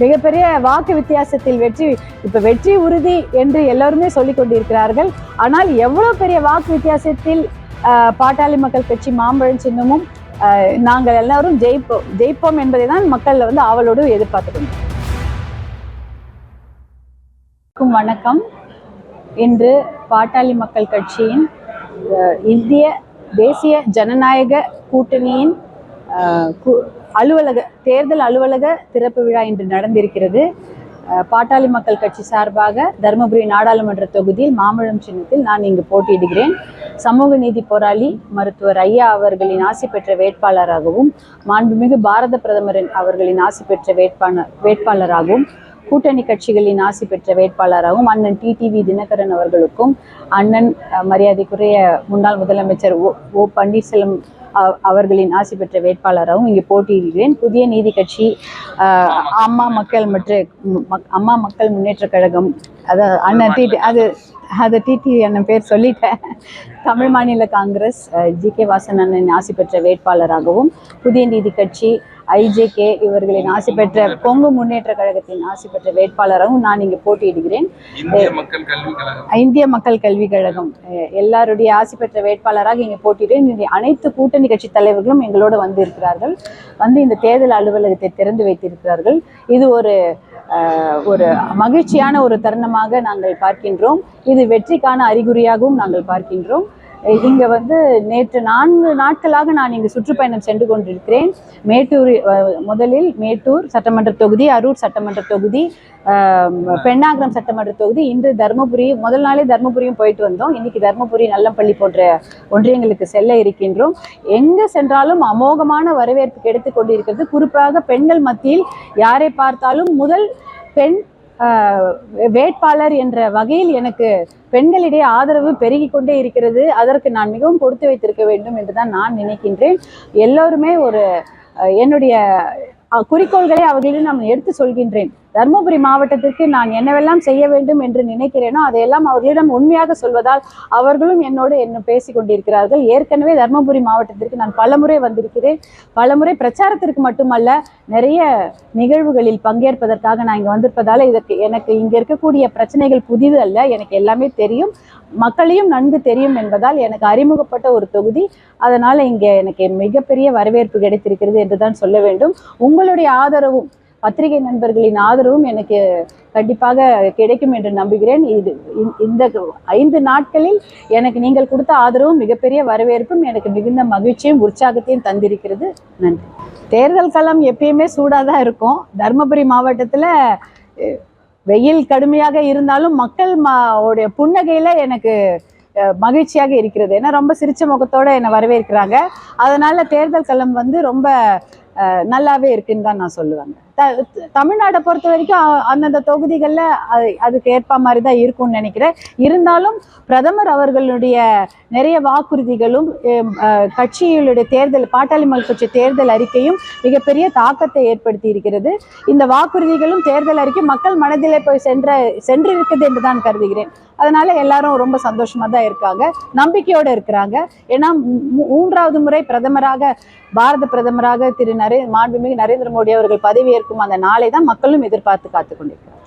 மிகப்பெரிய வாக்கு வித்தியாசத்தில் வெற்றி இப்ப வெற்றி உறுதி என்று எல்லோருமே சொல்லிக் கொண்டிருக்கிறார்கள். ஆனால் எவ்வளவு பெரிய வாக்கு வித்தியாசத்தில் ஆஹ், பாட்டாளி மக்கள் கட்சி மாம்பழம் சின்னமும் ஆஹ், நாங்கள் எல்லாரும் ஜெயிப்போம் ஜெயிப்போம் என்பதை தான் மக்கள் வந்து ஆவலோடு எதிர்பார்த்து வணக்கம். இன்று பாட்டாளி மக்கள் கட்சியின் இந்திய தேசிய ஜனநாயக கூட்டணியின் அலுவலக தேர்தல் அலுவலக திறப்பு விழா இன்று நடந்திருக்கிறது. பாட்டாளி மக்கள் கட்சி சார்பாக தருமபுரி நாடாளுமன்ற தொகுதியில் மாம்பழம் சின்னத்தில் நான் இங்கு போட்டியிடுகிறேன். சமூக நீதி போராளி மருத்துவர் ஐயா அவர்களின் ஆசி பெற்ற வேட்பாளராகவும் மாண்புமிகு பாரத பிரதமரின் அவர்களின் ஆசி பெற்ற வேட்பாளர் வேட்பாளராகவும் கூட்டணி கட்சிகளின் ஆசி பெற்ற வேட்பாளராகவும் அண்ணன் டிடிவி தினகரன் அவர்களுக்கும் அண்ணன் மரியாதைக்குரிய முன்னாள் முதலமைச்சர் ஓ ஓ பன்னீர்செல்வம் அவர்களின் ஆசி பெற்ற வேட்பாளராகவும் இங்கே போட்டியிடுகிறேன். புதிய நீதி கட்சி அம்மா மக்கள் மற்ற மக்- அம்மா மக்கள் முன்னேற்ற கழகம் அதான் அண்ணன் டிடி அது அது டிடி அண்ணன் பேர் சொல்லிட்டேன். தமிழ் மாநில காங்கிரஸ் ஜி கே வாசன் அண்ணன் ஆசி பெற்ற வேட்பாளராகவும் புதிய நீதி கட்சி ஐஜேகே இவர்களின் ஆசி பெற்ற கொங்கு முன்னேற்ற கழகத்தின் ஆசி பெற்ற வேட்பாளராகவும் நான் இங்கு போட்டியிடுகிறேன். இந்திய மக்கள் கல்விக் கழகம். எல்லாருடைய ஆசி பெற்ற வேட்பாளராக இங்கே போட்டியிடுறேன் இங்கே அனைத்து கூட்டணி கட்சி தலைவர்களும் எங்களோடு வந்து இருக்கிறார்கள் வந்து இந்த தேர்தல் அலுவலகத்தை திறந்து வைத்திருக்கிறார்கள். இது ஒரு ஒரு மகிழ்ச்சியான ஒரு தருணமாக நாங்கள் பார்க்கின்றோம். இது வெற்றிக்கான அறிகுறியாகவும் நாங்கள் பார்க்கின்றோம். இங்க வந்து நேற்று நான்கு நாட்களாக நான் இங்கு சுற்றுப்பயணம் சென்று கொண்டிருக்கிறேன். மேட்டூர் முதலில் மேட்டூர் சட்டமன்ற தொகுதி அரூர் சட்டமன்ற தொகுதி பெண்ணாகரம் சட்டமன்ற தொகுதி இன்று தருமபுரி முதல் நாளே தருமபுரியும் போயிட்டு வந்தோம். இன்னைக்கு தருமபுரி நல்லம்பள்ளி போன்ற ஒன்றியங்களுக்கு செல்ல இருக்கின்றோம். எங்கே சென்றாலும் அமோகமான வரவேற்பு கிடைத்து கொண்டிருக்கிறது. குறிப்பாக பெண்கள் மத்தியில் யாரை பார்த்தாலும் முதல் பெண் வேட்பாளர் என்ற வகையில் எனக்கு பெண்களிடையே ஆதரவு பெருகி கொண்டே இருக்கிறது. அதற்கு நான் மிகவும் கொடுத்து வைத்திருக்க வேண்டும் என்று தான் நான் நினைக்கின்றேன். எல்லோருமே ஒரு அஹ், என்னுடைய அஹ், குறிக்கோள்களை அவர்களிடம் நான் எடுத்து சொல்கின்றேன். தருமபுரி மாவட்டத்திற்கு நான் என்னவெல்லாம் செய்ய வேண்டும் என்று நினைக்கிறேனோ அதையெல்லாம் அவர்களிடம் உண்மையாக சொல்வதால் அவர்களும் என்னோடு என்ன பேசி கொண்டிருக்கிறார்கள். ஏற்கனவே தருமபுரி மாவட்டத்திற்கு நான் பலமுறை வந்திருக்கிறேன். பலமுறை பிரச்சாரத்திற்கு மட்டுமல்ல நிறைய நிகழ்வுகளில் பங்கேற்பதற்காக நான் இங்கே வந்திருப்பதால் இதற்கு எனக்கு இங்கே இருக்கக்கூடிய பிரச்சனைகள் புதிது அல்ல. எனக்கு எல்லாமே தெரியும். மக்களையும் நன்கு தெரியும் என்பதால் எனக்கு அறிமுகப்பட்ட ஒரு தொகுதி. அதனால் இங்கே எனக்கு மிகப்பெரிய வரவேற்பு கிடைத்திருக்கிறது என்று தான் சொல்ல வேண்டும். உங்களுடைய ஆதரவும் பத்திரிகை நண்பர்களின் ஆதரவும் எனக்கு கண்டிப்பாக கிடைக்கும் என்று நம்புகிறேன். இது இந்த- இந்த ஐந்து நாட்களில் எனக்கு நீங்கள் கொடுத்த ஆதரவும் மிகப்பெரிய வரவேற்பும் எனக்கு மிகுந்த மகிழ்ச்சியும் உற்சாகத்தையும் தந்திருக்கிறது. நன்றி. தேர்தல் களம் எப்பயுமே சூடாக தான் இருக்கும். தருமபுரி மாவட்டத்தில் வெயில் கடுமையாக இருந்தாலும் மக்கள் மா உடைய புன்னகையில் எனக்கு மகிழ்ச்சியாக இருக்கிறது. ஏன்னா ரொம்ப சிரிச்ச முகத்தோடு என்னை வரவேற்கிறாங்க. அதனால் தேர்தல் களம் வந்து ரொம்ப நல்லாவே இருக்குன்னு தான் நான் சொல்லுவேங்க. த தமிழ்நாடை பொறுத்த வரைக்கும் அந்தந்த தொகுதிகளில் அது அதுக்கு ஏற்ப மாதிரி தான் இருக்கும்னு நினைக்கிறேன். இருந்தாலும் பிரதமர் அவர்களுடைய நிறைய வாக்குறுதிகளும் கட்சிகளுடைய தேர்தல் பாட்டாளி மக்கள் கட்சி தேர்தல் அறிக்கையும் மிகப்பெரிய தாக்கத்தை ஏற்படுத்தி இருக்கிறது இந்த வாக்குறுதிகளும் தேர்தல் அறிக்கை மக்கள் மனதிலே போய் சென்ற சென்றிருக்குது என்று தான் கருதுகிறேன். அதனால எல்லாரும் ரொம்ப சந்தோஷமா தான் இருக்காங்க. நம்பிக்கையோடு இருக்கிறாங்க. ஏன்னா மூன்றாவது முறை பிரதமராக பாரத பிரதமராக திரு நரே மாண்புமிகு நரேந்திர மோடி அவர்கள் பதவியேற்கும் அந்த நாளை தான் மக்களும் எதிர்பார்த்து காத்து கொண்டிருக்கிறார்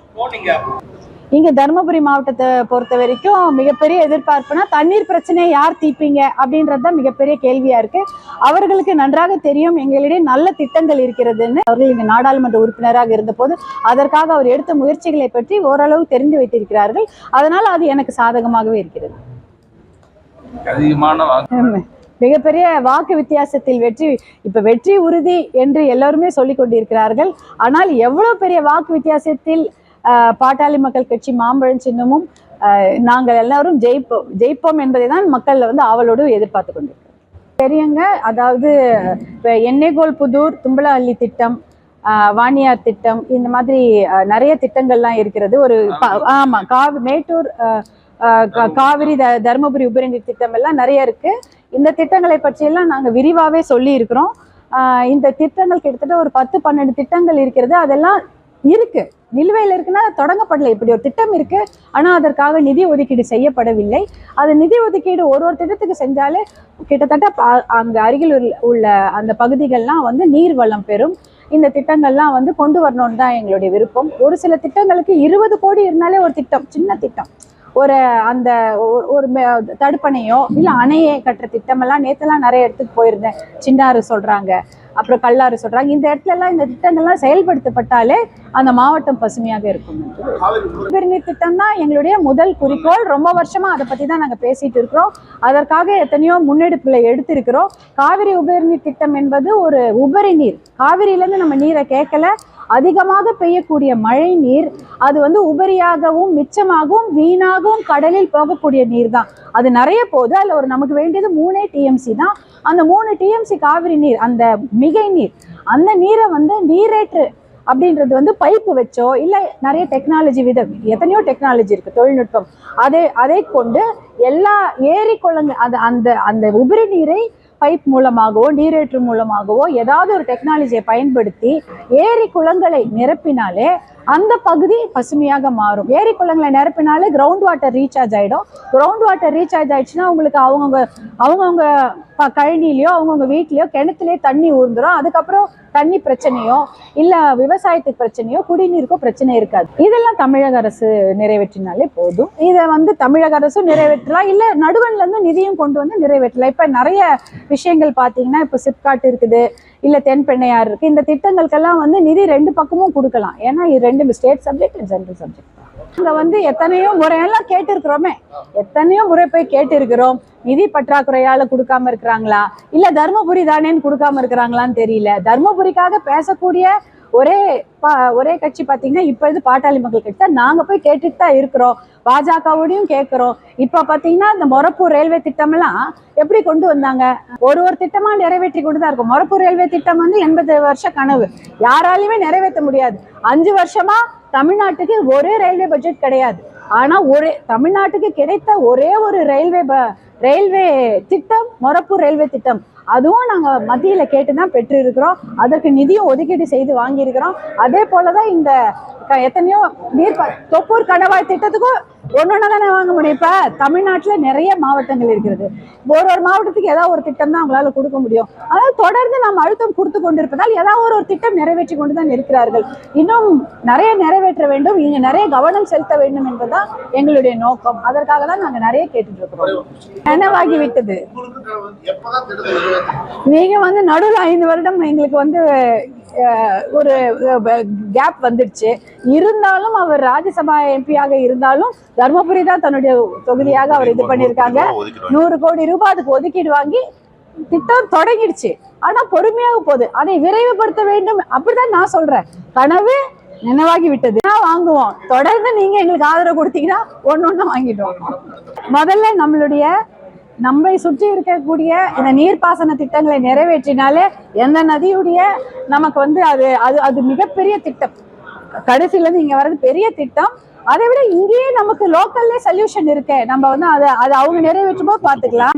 இங்க தருமபுரி மாவட்டத்தை பொறுத்த வரைக்கும் மிகப்பெரிய எதிர்பார்ப்புனா தண்ணீர் பிரச்சனையை யார் தீர்ப்பீங்க அப்படின்றது தான் மிகப்பெரிய கேள்வியா இருக்கு. அவர்களுக்கு நன்றாக தெரியும் எங்களிடையே நல்ல திட்டங்கள் இருக்கிறதுன்னு. அவர்கள் இங்க நாடாளுமன்ற உறுப்பினராக இருந்தபோது அதற்காக அவர் எடுத்த முயற்சிகளை பற்றி ஓரளவு தெரிந்து வைத்திருக்கிறார்கள். அதனால அது எனக்கு சாதகமாகவே இருக்கிறது. மிகப்பெரிய வாக்கு வித்தியாசத்தில் வெற்றி இப்ப வெற்றி உறுதி என்று எல்லோருமே சொல்லிக் கொண்டிருக்கிறார்கள். ஆனால் எவ்வளவு பெரிய வாக்கு வித்தியாசத்தில் பாட்டாளி மக்கள் கட்சி மாம்பழம் சின்னமும் நாங்கள் எல்லாரும் ஜெயிப்போம் ஜெயிப்போம் என்பதை தான் மக்கள் வந்து ஆவலோடு எதிர்பார்த்து கொண்டிருக்கிறார் பெரியங்க அதாவது எண்ணெய்கோல் புதூர் தும்பலஹள்ளி திட்டம் ஆஹ், வாணியார் திட்டம் இந்த மாதிரி நிறைய திட்டங்கள்லாம் இருக்கிறது. ஒரு ப- ஆமா. காவி மேட்டூர் கா- காவிரி த தருமபுரி உபரிநீர் திட்டம் எல்லாம் நிறைய இருக்கு. இந்த திட்டங்களை பற்றியெல்லாம் நாங்கள் விரிவாகவே சொல்லி இருக்கிறோம் ஆஹ், இந்த திட்டங்கள் கிட்டத்தட்ட ஒரு பத்து பன்னெண்டு திட்டங்கள் இருக்கிறது. அதெல்லாம் இருக்கு. நிலுவையில் இருக்குன்னா தொடங்கப்படல. இப்படி ஒரு திட்டம் இருக்கு. ஆனா அதற்காக நிதி ஒதுக்கீடு செய்யப்படவில்லை. அது நிதி ஒதுக்கீடு ஒரு ஒரு திட்டத்துக்கு செஞ்சாலே கிட்டத்தட்ட அங்க அருகில் உள்ள- உள்ள அந்த பகுதிகள்லாம் வந்து நீர் வளம் பெறும். இந்த திட்டங்கள்லாம் வந்து கொண்டு வரணும்னு தான் எங்களுடைய விருப்பம். ஒரு சில திட்டங்களுக்கு இருபது கோடி இருந்தாலே ஒரு திட்டம் சின்ன திட்டம். ஒரு அந்த ஒரு- ஒரு தடுப்பணையோ இல்லை அணையை கட்டுற திட்டமெல்லாம் நேத்தெல்லாம் நிறைய இடத்துக்கு போயிருந்தேன். சின்னாறு சொல்றாங்க. அப்புறம் கல்லாறு சொல்றாங்க. இந்த இடத்துல எல்லாம் இந்த திட்டங்கள்லாம் செயல்படுத்தப்பட்டாலே அந்த மாவட்டம் பசுமையாக இருக்கும். குடிநீர் திட்டம் தான் எங்களுடைய முதல் குறிக்கோள். ரொம்ப வருஷமா அதை பத்தி தான் நாங்க பேசிட்டு இருக்கிறோம். அதற்காக எத்தனையோ முன்னெடுப்புல எடுத்திருக்கிறோம். காவிரி உபரிநீர் திட்டம் என்பது ஒரு உபரி நீர். காவிரியிலேருந்து நம்ம நீரை கேட்கல. அதிகமாக பெய்யக்கூடிய மழை நீர் அது வந்து உபரியாகவும் மிச்சமாகவும் வீணாகவும் கடலில் போகக்கூடிய நீர் தான் அது நிறைய போகுது. அதில் ஒரு நமக்கு வேண்டியது மூணே டிஎம்சி தான். அந்த மூணு டிஎம்சி காவிரி நீர் அந்த மிகை நீர் அந்த நீரை வந்து நீரேற்று அப்படின்றது வந்து பைப்பு வச்சோ இல்லை நிறைய டெக்னாலஜி விதம் எத்தனையோ டெக்னாலஜி இருக்குது தொழில்நுட்பம். அதை அதை கொண்டு எல்லா ஏரி குளங்கள் அது அந்த அந்த உபரி நீரை பைப் மூலமாகவோ நீரேற்று மூலமாகவோ ஏதாவது ஒரு டெக்னாலஜியை பயன்படுத்தி ஏரி குளங்களை நிரப்பினாலே அந்த பகுதி பசுமையாக மாறும். ஏரி குளங்களை நிரப்பினாலே கிரவுண்ட் வாட்டர் ரீசார்ஜ் ஆகிடும் கிரவுண்ட் வாட்டர் ரீசார்ஜ் ஆயிடுச்சுன்னா அவங்களுக்கு அவங்கவுங்க அவங்கவுங்க ப கழனிலையோ அவங்கவுங்க வீட்லேயோ கிணத்துலேயே தண்ணி ஊர்ந்துடும் அதுக்கப்புறம் தண்ணி பிரச்சனையோ இல்லை விவசாயத்துக்கு பிரச்சனையோ குடிநீருக்கோ பிரச்சனை இருக்காது. இதெல்லாம் தமிழக அரசு நிறைவேற்றினாலே போதும். இதை வந்து தமிழக அரசும் நிறைவேற்றலாம் இல்லை நடுவன்லேருந்து நிதியும் கொண்டு வந்து நிறைவேற்றலாம் இப்போ நிறைய விஷயங்கள் பார்த்தீங்கன்னா இப்போ சிப்காட் இருக்குது இல்லை தென்பெண்ணையார் இருக்குது இந்த திட்டங்களுக்கெல்லாம் வந்து நிதி ரெண்டு பக்கமும் கொடுக்கலாம். ஏன்னா இது ரெண்டு ஸ்டேட் சப்ஜெக்ட் சென்ட்ரல் சப்ஜெக்ட் அங்கே வந்து எத்தனையோ முறையெல்லாம் கேட்டிருக்கிறோமே. எத்தனையோ முறை போய் கேட்டிருக்கிறோம். நிதி பற்றாக்குறையால் கொடுக்காம இருக்கிறாங்களா? இல்லை தர்மபுரி தானேன்னு கொடுக்காம இருக்கிறாங்களான்னு தெரியல. தர்மபுரிக்காக பேசக்கூடிய ஒரே பா- ஒரே கட்சி பார்த்தீங்கன்னா இப்போ இது பாட்டாளி மக்கள் கட்சி தான். நாங்கள் போய் கேட்டுட்டு தான் இருக்கிறோம். பாஜகவோடையும் கேட்குறோம். இப்போ பார்த்தீங்கன்னா இந்த மொரப்பூர் ரயில்வே திட்டம்லாம் எப்படி கொண்டு வந்தாங்க? ஒரு ஒரு திட்டமாக நிறைவேற்றி கொண்டு தான் இருக்கும். மொரப்பூர் ரயில்வே திட்டம் வந்து எண்பது வருஷ கனவு. யாராலையுமே நிறைவேற்ற முடியாது. அஞ்சு வருஷமா தமிழ்நாட்டுக்கு ஒரே ரயில்வே பட்ஜெட் கிடையாது. ஆனால் ஒரே தமிழ்நாட்டுக்கு கிடைத்த ஒரே ஒரு ரயில்வே ப- ரயில்வே திட்டம் மொரப்பூர் ரயில்வே திட்டம். அதுவும் நாங்க மத்தியில கேட்டு தான் பெற்று இருக்கிறோம் அதற்கு நிதியும் ஒதுக்கீடு செய்து வாங்கியிருக்கிறோம். அதே போலதான் இந்த க- எத்தனையோ நீர் தொப்பூர் கணவாய் திட்டத்துக்கும் ஒன்னொன்னு தானே வாங்க முடியும்? இப்ப தமிழ்நாட்டுல நிறைய மாவட்டங்கள் இருக்கிறது. ஒரு ஒரு மாவட்டத்துக்கு ஏதாவது ஒரு திட்டம் தான் அவங்களால கொடுக்க முடியும். அதாவது தொடர்ந்து நாம் அழுத்தம் கொடுத்து கொண்டிருப்பதால் ஏதாவது ஒரு ஒரு திட்டம் நிறைவேற்றி கொண்டு தான் இருக்கிறார்கள். இன்னும் நிறைய நிறைவேற்ற வேண்டும். இங்க நிறைய கவனம் செலுத்த வேண்டும் என்பதுதான் எங்களுடைய நோக்கம். அதற்காக தான் நாங்க நிறைய கேட்டுட்டு இருக்கிறோம் நினைவாகி விட்டது. நீங்கள் நீங்க வந்து நடுவில் ஐந்து வருடம் எங்களுக்கு வந்து ஒரு கேப் வந்துடுச்சு. இருந்தாலும் அவர் ராஜ்யசபா எம்பியாக இருந்தாலும் தர்மபுரி தான் தன்னுடைய தொகுதியாக அவர் இது பண்ணியிருக்காங்க. நூறு கோடி ரூபாய் அதுக்கு ஒதுக்கீடு வாங்கி திட்டம் தொடங்கிடுச்சு. ஆனா பொறுமையாக போகுது. அதை விரைவுபடுத்த வேண்டும். அப்படிதான் நான் சொல்றேன். கனவு நினைவாகி விட்டது. நான் வாங்குவோம்? தொடர்ந்து நீங்க எங்களுக்கு ஆதரவு கொடுத்தீங்கன்னா ஒண்ணு ஒண்ணு வாங்கிட்டோம் முதல்ல நம்மளுடைய நம்மை சுற்றி இருக்கக்கூடிய இந்த நீர்ப்பாசன திட்டங்களை நிறைவேற்றினாலே எந்த நதியுடைய நமக்கு வந்து அது அது அது மிகப்பெரிய திட்டம். கடைசியில இருந்து இங்க வர்றது பெரிய திட்டம். அதை விட இங்கேயே நமக்கு லோக்கல்லே சொல்யூஷன் இருக்கு. நம்ம வந்து அதை அதை அவங்க நிறைவேற்றும் போது பார்த்துக்கலாம்.